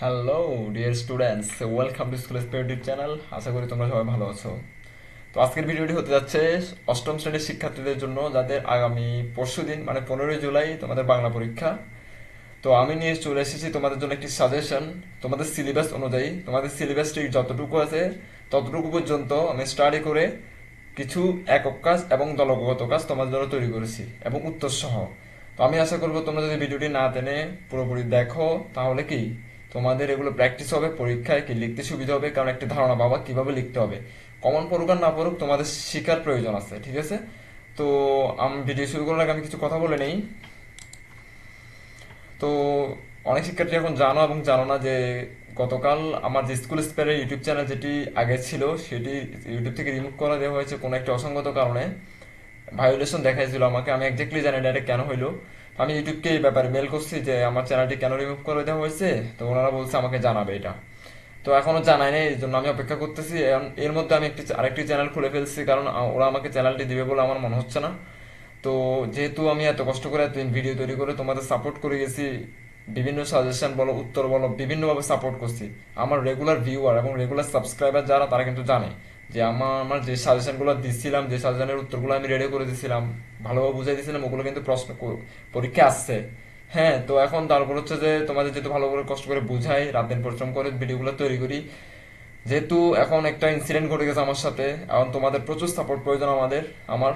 Hello dear students welcome to school spirit channel আশা করি তোমরা সবাই ভালো আছো। তো আজকের ভিডিওটি হতে যাচ্ছে অষ্টম শ্রেণির শিক্ষার্থীদের জন্য, যাদের আগামী পরশু দিন মানে পনেরোই জুলাই, তোমাদের বাংলা পরীক্ষা। তো আমি নিয়ে চলে এসেছি তোমাদের জন্য একটি সাজেশন তোমাদের সিলেবাস অনুযায়ী, তোমাদের সিলেবাসটি যতটুকু আছে, ততটুকু পর্যন্ত আমি স্টাডি করে কিছু একক কাজ এবং দলগত কাজ তোমাদের জন্য তৈরি করেছি এবং উত্তর সহ তো আমি আশা করব তোমরা যদি ভিডিওটি না টেনে পুরোপুরি দেখো, তাহলে কি? তোমাদের এগুলো প্র্যাকটিস হবে, পরীক্ষায় কি লিখতে সুবিধা হবে? কারণ একটা ধারণা পাবা কীভাবে লিখতে হবে? কমন পড়ুক আর না পড়ুক তোমাদের শেখার প্রয়োজন আছে, ঠিক আছে? তো আমি ভিডিও শুরু করার আগে আমি কিছু কথা বলে নেই। তো অনেক শিক্ষার্থী এখন জানো এবং জানো না যে গতকাল আমার যে স্কুল স্পেয়ারের ইউটিউব চ্যানেল যেটি আগে ছিল, সেটি ইউটিউব থেকে রিমুভ করে দেওয়া হয়েছে কোনো একটা অসঙ্গত কারণে। ভায়োলেশন দেখাইছিল আমাকে, আমি একজাক্টলি জানি না এটা কেন হইল। আমি ইউটিউবকে এই ব্যাপারে মেল করছি যে, আমার চ্যানেলটি কেন রিমুভ করে দেওয়া হয়েছে? তো ওনারা বলছে, আমাকে জানাবে এটা। তো এখনও জানায় নাই, এই জন্য আমি অপেক্ষা করতেছি। এর মধ্যে আমি একটি আরেকটি চ্যানেল খুলে ফেলছি, কারণ ওরা আমাকে চ্যানেলটি দিবে বলে আমার মনে হচ্ছে না। তো যেহেতু আমি এত কষ্ট করে এতদিন ভিডিও তৈরি করে তোমাদের সাপোর্ট করে গেছি, বিভিন্ন সাজেশন বলো, উত্তর বলো, বিভিন্নভাবে সাপোর্ট করছি। আমার রেগুলার ভিউয়ার এবং রেগুলার সাবস্ক্রাইবার যারা, তারা কিন্তু জানে। যে আমার আমার যে সাজেশনগুলো দিচ্ছিলাম যে সাজেশনের উত্তরগুলো আমি রেডি করে দিছিলাম, ভালোভাবে বুঝাই দিয়েছিলাম ওগুলো কিন্তু প্রশ্ন পরীক্ষা আসছে। হ্যাঁ তো এখন তারপর হচ্ছে যে তোমাদের যেহেতু ভালো করে কষ্ট করে বুঝাই, রাত দিন পরিশ্রম করে ভিডিওগুলো তৈরি করি। যেহেতু এখন একটা ইনসিডেন্ট ঘটে গেছে আমার সাথে, এখন তোমাদের প্রচুর সাপোর্ট প্রয়োজন আমাদের, আমার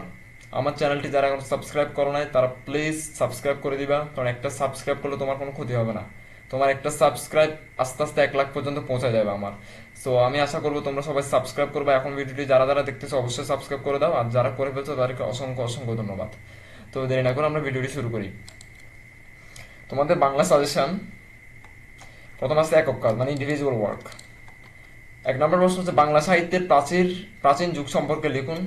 আমার চ্যানেলটি যারা এখন সাবস্ক্রাইব করো নাই, তারা প্লিজ সাবস্ক্রাইব করে দিবা, কারণ একটা সাবস্ক্রাইব করলে তোমার কোনো ক্ষতি হবে না। তোমার একটা সাবস্ক্রাইব আস্তে আস্তে এক লাখ পর্যন্ত পৌঁছে যাবে আমার। সো আমি আশা করব তোমরা সবাই সাবস্ক্রাইব করবে। এখন ভিডিওটি যারা যারা দেখতেছো, অবশ্যই সাবস্ক্রাইব করে দাও। আর যারা করে ফেলছো, তাদেরকে অসংখ্য অসংখ্য ধন্যবাদ। তো দেরি না করে আমরা ভিডিওটি শুরু করি। তোমাদের বাংলা সাজেশন প্রথম আছে একক কাজ মানে ইন্ডিভিজুয়াল ওয়ার্ক এক নম্বর প্রশ্ন হচ্ছে, বাংলা সাহিত্যের প্রাচীর, প্রাচীন যুগ সম্পর্কে লিখুন।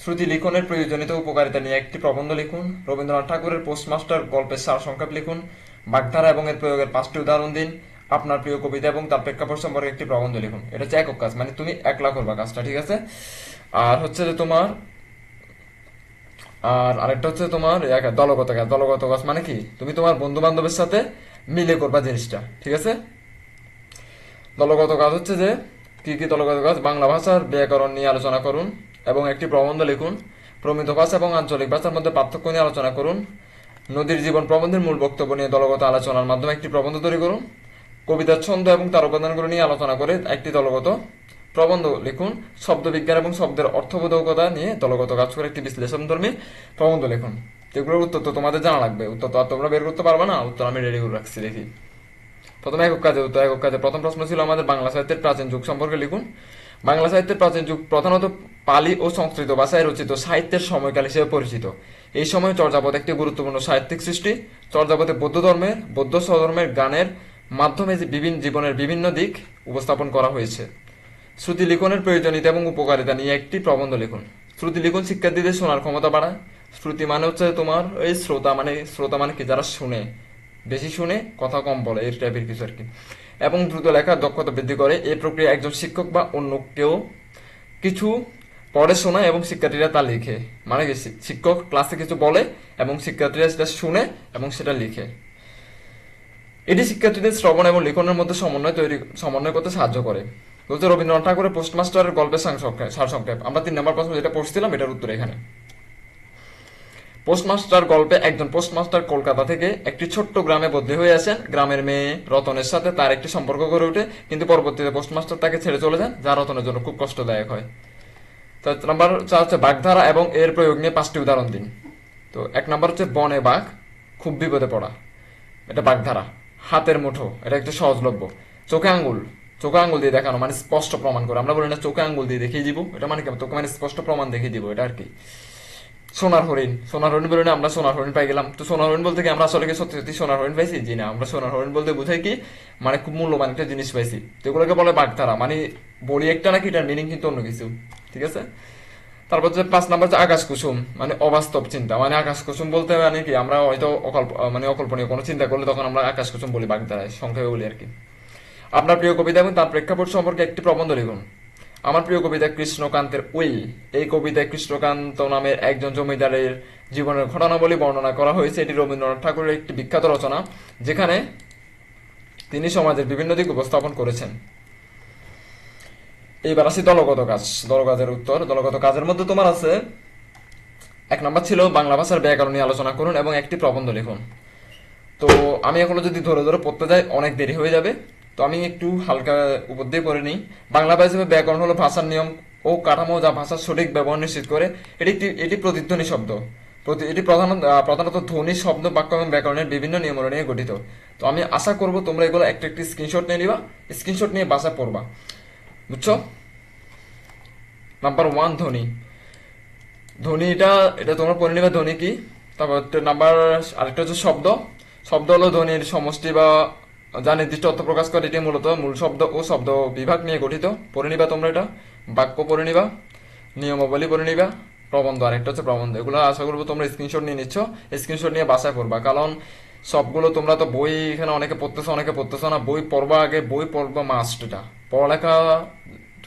শ্রুতি লিখনের প্রয়োজনীয়তা উপকারিতা নিয়ে একটি প্রবন্ধ লিখুন। রবীন্দ্রনাথ ঠাকুরের পোস্টমাস্টার গল্পের সার সংক্ষেপ লিখুন। বাগধারা এবং এর প্রয়োগের পাঁচটি উদাহরণ দিন, আপনার প্রিয় কবিতা এবং তার প্রেক্ষাপট সম্পর্কে একটি প্রবন্ধ লিখুন। এটা হচ্ছে একক কাজ মানে তুমি একলা করবা কাজটা, ঠিক আছে? আর হচ্ছে যে তোমার, আর আরেকটা হচ্ছে তোমার দলগত কাজ দলগত কাজ মানে কি? তুমি তোমার বন্ধু বান্ধবের সাথে মিলে করবা জিনিসটা, ঠিক আছে? দলগত কাজ হচ্ছে যে, কি কি দলগত কাজ? বাংলা ভাষার ব্যাকরণ নিয়ে আলোচনা করুন এবং একটি প্রবন্ধ লিখুন, প্রমিত ভাষা এবং আঞ্চলিক ভাষার মধ্যে পার্থক্য নিয়ে আলোচনা করুন। নদীর জীবন প্রবন্ধের মূল বক্তব্য নিয়ে দলগত আলোচনার মাধ্যমে একটি প্রবন্ধ তৈরি করুন। কবিতার ছন্দ এবং তার উপাদানগুলো নিয়ে আলোচনা করে একটি দলগত প্রবন্ধ লিখুন। শব্দ বিজ্ঞান এবং শব্দের অর্থবোধকতা নিয়ে দলগত কাজ করে একটি বিশ্লেষণধর্মী প্রবন্ধ লিখুন। এগুলোর উত্তর তো তোমাদের জানা লাগবে। উত্তর তো আর তোমরা বের করতে পারবে না। উত্তর আমি রেডি করে রাখছি, দেখি। প্রথমে একক কাজে উত্তর, একক কাজে প্রথম প্রশ্ন ছিল আমাদের বাংলা সাহিত্যের প্রাচীন যুগ সম্পর্কে লিখুন। বাংলা সাহিত্যের প্রাচীন যুগ প্রধানত পালি ও সংস্কৃত ভাষায় রচিত সাহিত্যের সময়কাল হিসেবে পরিচিত। এই সময় চর্যাপদ একটি গুরুত্বপূর্ণ সাহিত্যিক সৃষ্টি। চর্যাপদে বৌদ্ধ ধর্মের, বৌদ্ধ স্বধর্মের গানের মাধ্যমে বিভিন্ন জীবনের বিভিন্ন দিক উপস্থাপন করা হয়েছে। শ্রুতি লিখনের প্রয়োজনীয়তা এবং উপকারিতা নিয়ে একটি প্রবন্ধ লিখুন। শ্রুতি লিখন শিক্ষার্থীদের শোনার ক্ষমতা বাড়ায়। শ্রুতি মানে হচ্ছে তোমার এই শ্রোতা মানে শ্রোতা মানে কি যারা শুনে, বেশি শুনে, কথা কম বলে, এই টাইপের কিছু আর কি। এবং দ্রুত লেখার দক্ষতা বৃদ্ধি করে। এই প্রক্রিয়া একজন শিক্ষক বা অন্য কেউ কিছু পড়ে শোনায় এবং শিক্ষার্থীরা তা লিখে। মানে শিক্ষক ক্লাসে কিছু বলে এবং শিক্ষার্থীরা সেটা শুনে এবং সেটা লিখে। এটি শিক্ষার্থীদের শ্রবণ এবং লিখনের মধ্যে সমন্বয় তৈরি, সমন্বয় করতে সাহায্য করে। বলছে রবীন্দ্রনাথ ঠাকুরের পোস্টমাস্টারের গল্পের সারসংক্ষেপ। আমরা তিন নম্বর প্রশ্ন যেটা পড়ছিলাম, এটার উত্তর এখানে। পোস্টমাস্টার গল্পে একজন পোস্টমাস্টার কলকাতা থেকে একটি ছোট্ট গ্রামে বদলি হয়ে আসেন। গ্রামের মেয়ে রতনের সাথে তার একটি সম্পর্ক গড়ে ওঠে, কিন্তু পরবর্তীতে পোস্টমাস্টার তাকে ছেড়ে চলে যান, যা রতনের জন্য খুব কষ্টদায়ক হয়। তো নাম্বার চার হচ্ছে বাগধারা এবং এর প্রয়োগ নিয়ে পাঁচটি উদাহরণ দিন। তো এক নম্বর হচ্ছে বনে বাঘ, খুব বিপদে পড়া। এটা বাগধারা, হাতের মুঠো, এটা একটু সহজলভ্য। চোখে আঙ্গুল চোখে আঙ্গুল দিয়ে দেখানো মানে স্পষ্ট প্রমাণ করে। আমরা বলি না চোখে আঙ্গুল দিয়ে দেখিয়ে দিব, এটা মানে কি? তোকে মানে স্পষ্ট প্রমাণ দেখিয়ে দিব, এটা আর কি। সোনার হরিণ সোনার হরিণ বলে না, আমরা সোনার হরিণ পাই গেলাম। তো সোনার হরিণ বলতে কি, আমরা আসলে কি সত্যি সত্যি সোনার হরিণ পাইছি? জি না, আমরা সোনার হরিণ বলতে বুঝাই কি মানে খুব মূল্যবান একটা জিনিস পাইছি। তো এগুলোকে বলে বাগধারা মানে বলি একটা নাকি এটার মিনিং কিন্তু অন্য কিছু। ঠিক আছে? তারপর হচ্ছে পাঁচ নাম্বার হচ্ছে আকাশ কুসুম মানে অবাস্তব চিন্তা। মানে আকাশ কুসুম বলতে মানে কি, আমরা হয়তো অকল্প মানে অকল্পনীয় কোনো চিন্তা করলে তখন আমরা আকাশ কুসুম বলি বাগধারায় সংক্ষেপে বলি আর কি। আপনার প্রিয় কবিতা এবং তার প্রেক্ষাপট সম্পর্কে একটি প্রবন্ধ লিখুন। আমার প্রিয় কবিতা কৃষ্ণকান্তের উইল। এই কবিতায় কৃষ্ণকান্ত নামের একজন জমিদারের জীবনের ঘটনাবলী বর্ণনা করা হয়েছে। এটি রবীন্দ্রনাথ ঠাকুরের একটি বিখ্যাত রচনা, যেখানে তিনি সমাজের বিভিন্ন দিক উপস্থাপন করেছেন। এইবার আসি দলগত কাজ। দলগতের উত্তর দলগত কাজের মধ্যে তোমার আছে এক নম্বর ছিল বাংলা ভাষার ব্যাকরণ নিয়ে আলোচনা করুন এবং একটি প্রবন্ধ লিখুন। তো আমি এখনও যদি ধরে ধরে পড়তে যাই অনেক দেরি হয়ে যাবে। তো আমি একটু হালকা উপর দিয়ে পড়ে নিই। বাংলা ভাষা ব্যাকরণ হলো ভাষার নিয়ম ও কাঠামো যা ভাষার সঠিক ব্যবহার নিশ্চিত করে। এটি একটি এটি প্রতিধ্বনি শব্দ। এটি প্রধানত আহ, প্রধানত ধ্বনি শব্দ বাক্য এবং ব্যাকরণের বিভিন্ন নিয়মাবলী নিয়ে গঠিত। তো আমি আশা করব তোমরা এগুলো একটা একটি স্ক্রিনশট নিয়ে নিবা। স্ক্রিনশট নিয়ে বাসা পড়বা। বুঝছ? নাম্বার ওয়ান ধ্বনি ধ্বনি এটা এটা তোমরা নিবে ধ্বনি কি? তারপর নাম্বার আরেকটা হচ্ছে শব্দ। শব্দ হলো ধ্বনির সমষ্টি বা যা নির্দিষ্ট অর্থ প্রকাশ করে, এটি মূলত মূল শব্দ ও শব্দ বিভাগ নিয়ে গঠিত। পড়ে নিবা তোমরা এটা। বাক্য পড়ে নিবা। নিয়মাবলী পড়ে নিবা। প্রবন্ধ, আরেকটা হচ্ছে প্রবন্ধ। এগুলো আশা করব তোমরা স্ক্রিনশট নিয়ে নিচ্ছ। স্ক্রিনশট নিয়ে বাসায় পড়বা। কারণ সবগুলো তোমরা তো বই এখানে অনেকে পড়তেছো অনেকে পড়তেছো না। বই পড়বা আগে, বই পড়বা মাস্ট এটা পড়ালেখা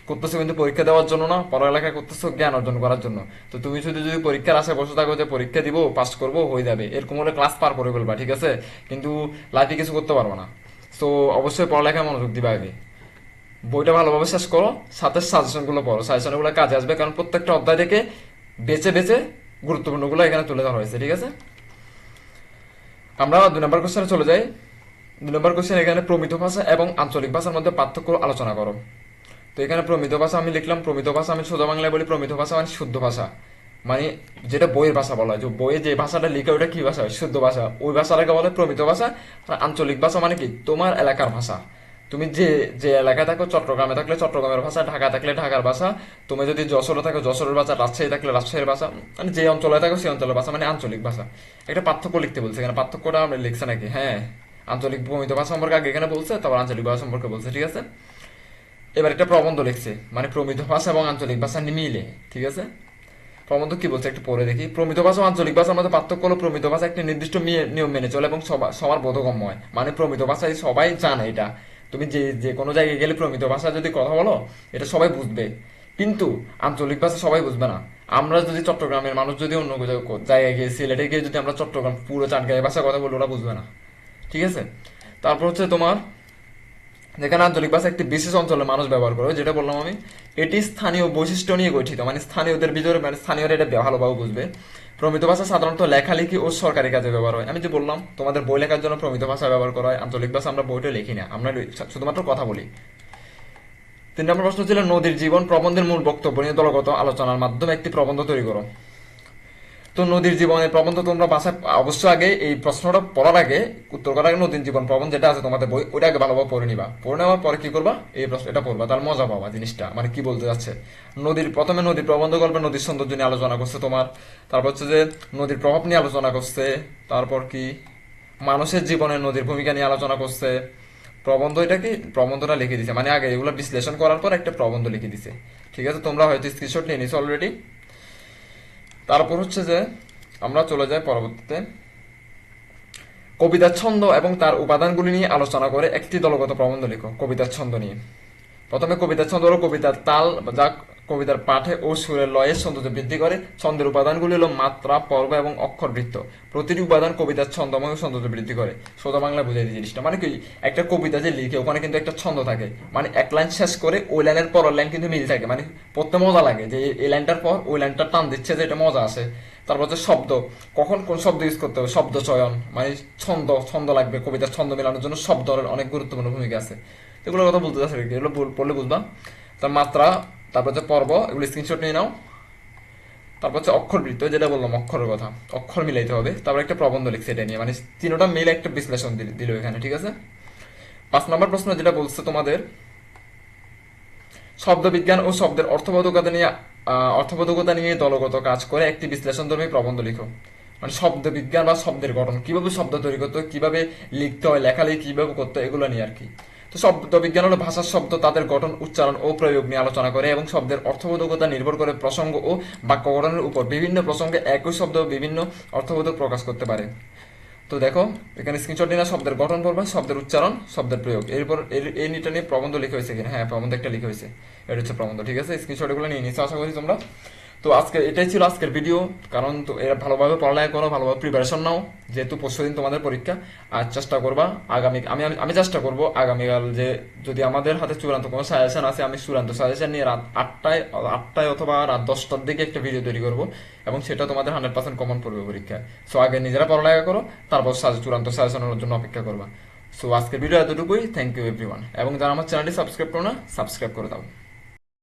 করতেছো কিন্তু পরীক্ষা দেওয়ার জন্য না, পড়ালেখা করতেছো জ্ঞান অর্জন করার জন্য। তো তুমি শুধু যদি পরীক্ষার আশায় বসে থাকো যে পরীক্ষা দিব পাস করব, হয়ে যাবে। এরকম হলে ক্লাস পার করে ফেলবা, ঠিক আছে? কিন্তু লাইফে কিছু করতে পারব না। তো অবশ্যই পড়ালেখায় মনোযোগ দিবা আগে। বইটা ভালোভাবে শেষ করো, সাথে সাজেশনগুলো পড়ো। সাজেশনগুলো কাজে আসবে কারণ প্রত্যেকটা অধ্যায় থেকে বেছে বেছে গুরুত্বপূর্ণগুলো এখানে তুলে ধরা হয়েছে, ঠিক আছে? আমরা দুই নম্বর কোশ্চেনে চলে যাই। দুই নম্বর কোশ্চেন এখানে প্রমিত ভাষা এবং আঞ্চলিক ভাষার মধ্যে পার্থক্য আলোচনা করো। তো এখানে প্রমিত ভাষা আমি লিখলাম, প্রমিত ভাষা আমি সোজা বাংলায় বলি, প্রমিত ভাষা মানে শুদ্ধ ভাষা। মানে যেটা বইয়ের ভাষা বলা হয়। যে বইয়ে যে ভাষাটা লিখে ওটা কি ভাষা? শুদ্ধ ভাষা। ওই ভাষাটাকে বলে প্রমিত ভাষা। আর আঞ্চলিক ভাষা মানে কি? তোমার এলাকার ভাষা। তুমি যে যে এলাকায় থাকো, চট্টগ্রামে থাকলে চট্টগ্রামের ভাষা ঢাকা থাকলে ঢাকার ভাষা। তুমি যদি যশোরে থাকো, যশোরের ভাষা, রাজশাহী থাকলে রাজশাহীর ভাষা। মানে যে অঞ্চলে থাকো, সেই অঞ্চলের ভাষা মানে আঞ্চলিক ভাষা। একটা পার্থক্য লিখতে বলছে। এখানে পার্থক্যটা আমরা লিখছে নাকি? হ্যাঁ। আঞ্চলিক প্রমিত ভাষা সম্পর্কে আগে এখানে বলছে, তারপর আঞ্চলিক ভাষা সম্পর্কে বলছে, ঠিক আছে? এবার একটা প্রবন্ধ লিখছে মানে প্রমিত ভাষা এবং আঞ্চলিক ভাষা মিলে, ঠিক আছে? প্রবন্ধ কি বলছে একটু পড়ে দেখি। প্রমিত ভাষা আঞ্চলিক ভাষার মধ্যে পার্থক্য হলো প্রমিত ভাষা একটি নির্দিষ্ট নিয়ম মেনে চলে এবং সবার বোধগম্য হয় মানে প্রমিত ভাষায় সবাই জানে এটা। তুমি যে যে কোনো জায়গায় গেলে প্রমিত ভাষা যদি কথা বলো, এটা সবাই বুঝবে। কিন্তু আঞ্চলিক ভাষা সবাই বুঝবে না। আমরা যদি চট্টগ্রামের মানুষ যদি অন্য জায়গায় গিয়ে সিলেটে গিয়ে যদি আমরা চট্টগ্রাম পুরো চাটগাঁয়ের ভাষায় কথা বলি, ওরা বুঝবে না। ঠিক আছে? তারপর হচ্ছে তোমার, যেখানে আঞ্চলিক ভাষা একটি বিশেষ অঞ্চলের মানুষ ব্যবহার করে, যেটা বললাম আমি, এটি স্থানীয় বৈশিষ্ট্য নিয়ে গঠিত। মানে স্থানীয়দের ভিতরে মানে স্থানীয়রা এটা ভালোভাবে বুঝবে। প্রমিত ভাষা সাধারণত লেখালেখি ও সরকারি কাজে ব্যবহার হয়। আমি যে বললাম, তোমাদের বই লেখার জন্য প্রমিত ভাষা ব্যবহার করা হয়, আঞ্চলিক ভাষা আমরা বইটা লিখি না। আমরা শুধুমাত্র কথা বলি। তিন নম্বর প্রশ্ন ছিল, নদীর জীবন প্রবন্ধের মূল বক্তব্য নিয়ে দলগত আলোচনার মাধ্যমে একটি প্রবন্ধ তৈরি করো। তো নদীর জীবনের প্রবন্ধ তোমরা বাসায় অবশ্য আগে এই প্রশ্নটা পড়ার আগে, উত্তর করার আগে নদীর জীবন প্রবন্ধ যেটা আছে তোমাদের বই ওটা আগে ভালোভাবে পড়ে নিবা। পড়ে নেওয়ার পরে কি করবা? এই প্রশ্ন, এটা পড়বা, তার মজা পাবা জিনিসটা মানে কি বলতে যাচ্ছে। নদীর, প্রথমে নদীর প্রবন্ধ গল্পে নদীর সৌন্দর্য নিয়ে আলোচনা করছে তোমার, তারপর হচ্ছে যে নদীর প্রভাব নিয়ে আলোচনা করছে, তারপর কি মানুষের জীবনে নদীর ভূমিকা নিয়ে আলোচনা করছে। প্রবন্ধ এটা কি? প্রবন্ধটা লিখে দিছে মানে আগে এগুলো বিশ্লেষণ করার পর একটা প্রবন্ধ লিখে দিছে। ঠিক আছে, তোমরা হয়তো স্ক্রিনশট নিয়ে নিছো অলরেডি তারপর হচ্ছে যে আমরা চলে যাই পরবর্তীতে। কবিতার ছন্দ এবং তার উপাদানগুলি নিয়ে আলোচনা করে একটি দলগত প্রবন্ধ লিখো কবিতার ছন্দ নিয়ে। প্রথমে কবিতার ছন্দ হলো কবিতার তাল যা কবিতার পাঠে ও সুরের লয়ের সৌন্দর্য বৃদ্ধি করে। ছন্দের উপাদানগুলি হলো মাত্রা, পর্ব এবং অক্ষর বৃত্ত। প্রতিটি উপাদান কবিতার ছন্দময় সৌন্দর্য বৃদ্ধি করে। সোজা বাংলা বুঝাই জিনিসটা। মানে কি? একটা কবিতা যে লিখে, ওখানে কিন্তু একটা ছন্দ থাকে। মানে এক লাইন শেষ করে ওই লাইনের পর লাইন কিন্তু মিল থাকে। মানে পড়তে মজা লাগে যে এই লাইনটার পর ওই লাইনটা টান দিচ্ছে যে এটা মজা আছে। তারপর হচ্ছে শব্দ। কখন কোন শব্দ ইউজ করতে হবে? শব্দ চয়ন। মানে ছন্দ ছন্দ লাগবে। কবিতার ছন্দ মেলানোর জন্য শব্দের অনেক গুরুত্বপূর্ণ ভূমিকা আছে। এগুলোর কথা বলতে চাচ্ছি এগুলো পড়লে বুঝবা। তার মাত্রা তারপর হচ্ছে পর্ব, এগুলো স্ক্রিনশট নিয়ে নাও। তারপর হচ্ছে অক্ষর বৃত্ত যেটা বললাম, অক্ষরের কথা। অক্ষর মিলাইতে হবে। তারপর একটা প্রবন্ধ লিখছে এটা নিয়ে। মানে তিনোটা মিলে একটা বিশ্লেষণ দিল- এখানে, ঠিক আছে? পাঁচ নম্বর প্রশ্ন যেটা বলছে তোমাদের, শব্দবিজ্ঞান ও শব্দের অর্থবোধকতা নিয়ে অর্থবোধকতা নিয়ে দলগত কাজ করে একটি বিশ্লেষণ বিশ্লেষণধর্মী প্রবন্ধ লিখো। মানে শব্দ বিজ্ঞান বা শব্দের গঠন। কীভাবে শব্দ তৈরি করতে কীভাবে লিখতে হয়, লেখালেখি কীভাবে করতে এগুলো নিয়ে আর কি। তো শব্দ, বিজ্ঞান হলো ভাষার শব্দ, তাদের গঠন, উচ্চারণ ও প্রয়োগ নিয়ে আলোচনা করে এবং শব্দের অর্থবোধকতা নির্ভর করে প্রসঙ্গ ও বাক্য গঠনের উপর বিভিন্ন প্রসঙ্গে একই শব্দ বিভিন্ন অর্থবোধক প্রকাশ করতে পারে। তো দেখো, এখানে স্ক্রিনশট নিয়ে শব্দের গঠন পড়বে শব্দের উচ্চারণ, শব্দের প্রয়োগ। এরপর এর- এই নিটা নিয়ে প্রবন্ধ লিখে হয়েছে কিনা হ্যাঁ প্রবন্ধ একটা লিখে হয়েছে। এটা হচ্ছে প্রবন্ধ, ঠিক আছে? স্ক্রিনশট এগুলো নিয়ে নিচ্ছে, আশা করি তোমরা তো আজকে এটাই ছিল আজকের ভিডিও কারণ তো এরা ভালোভাবে পড়ালেখা করো, ভালোভাবে প্রিপারেশন নাও। যেহেতু পরশু দিন তোমাদের পরীক্ষা, আর চেষ্টা করবা আগামী, আমি, আমি- চেষ্টা করব আগামীকাল যে যদি আমাদের হাতে চূড়ান্ত কোনো সাজেশন আছে, আমি চূড়ান্ত সাজেশন নিয়ে রাত আটটায় আটটায় অথবা রাত দশটার দিকে একটা ভিডিও তৈরি করব এবং সেটা তোমাদের হান্ড্রেড পার্সেন্ট কমন পড়বে পরীক্ষায়। সো আগে নিজেরা পড়ালেখা করো, তারপর চূড়ান্ত সাজেশনের জন্য অপেক্ষা করবা। সো আজকের ভিডিও এতটুকুই। থ্যাংক ইউ এভরিওয়ান এবং যারা আমার চ্যানেলটি সাবস্ক্রাইব করো না সাবস্ক্রাইব করে দাও।